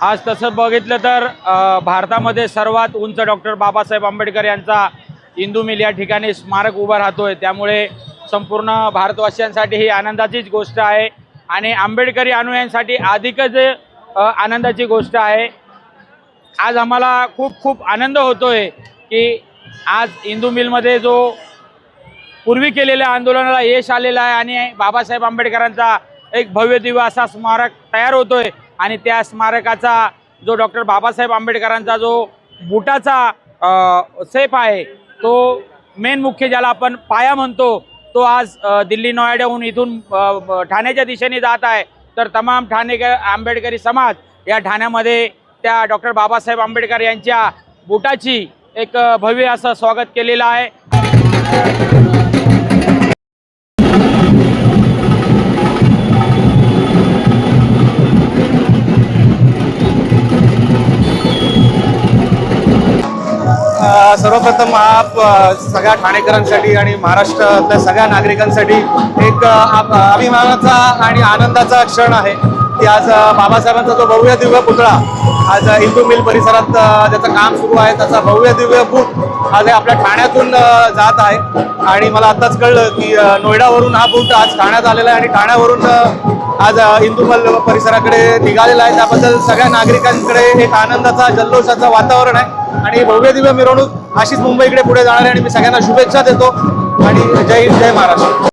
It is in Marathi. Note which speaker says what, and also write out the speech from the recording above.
Speaker 1: आज तसं बघितलं तर भारतामध्ये सर्वात उंच डॉक्टर बाबासाहेब आंबेडकर यांचा इंदू मिल या ठिकाणी स्मारक उभा राहतोय. त्यामुळे संपूर्ण भारतवासियांसाठी ही आनंदाचीच गोष्ट आहे आणि आंबेडकरी अनुयायांसाठी अधिकच आनंदाची गोष्ट आहे. आज आम्हाला खूप खूप आनंद होतोय की आज इंदू मिलमध्ये जो पूर्वी केलेल्या आंदोलनाला यश आलेलं आहे आणि बाबासाहेब आंबेडकरांचा एक भव्य दिव्य असा स्मारक तयार होतोय. आणि त्या स्मारकाचा जो डॉक्टर बाबासाहेब आंबेडकरांचा जो बुटाचा सेफ आहे तो मेन मुख्य ज्याला आपण पाया म्हणतो तो आज दिल्ली नोएडाहून इथून ठाण्याच्या दिशेने जात आहे. तर तमाम ठाणेकर आंबेडकरी समाज या ठाण्यामध्ये त्या डॉक्टर बाबासाहेब आंबेडकर यांच्या बुटाची एक भव्य असं स्वागत केलेलं आहे.
Speaker 2: सर्वप्रथम हा सगळ्या ठाणेकरांसाठी आणि महाराष्ट्रातल्या सगळ्या नागरिकांसाठी एक अभिमानाचा आणि आनंदाचा क्षण आहे. की आज बाबासाहेबांचा जो भव्य दिव्य पुतळा आज हिंदू मिल परिसरात ज्याचं काम सुरू आहे त्याचा भव्य दिव्य बूट आज हे आपल्या ठाण्यातून जात आहे. आणि मला आत्ताच कळलं की अ, नोएडावरून हा बूट आज ठाण्यात आलेला आहे आणि ठाण्यावरून आज हिंदूमल परिसराकडे निघालेला आहे. त्याबद्दल सगळ्या नागरिकांकडे एक आनंदाचा जल्लोषाचं वातावरण आहे. आणि भव्य दिव्य मिरवणूक अशीच मुंबईकडे पुढे जाणार आहे आणि मी सगळ्यांना शुभेच्छा देतो. आणि जय हिंद जय महाराष्ट्र.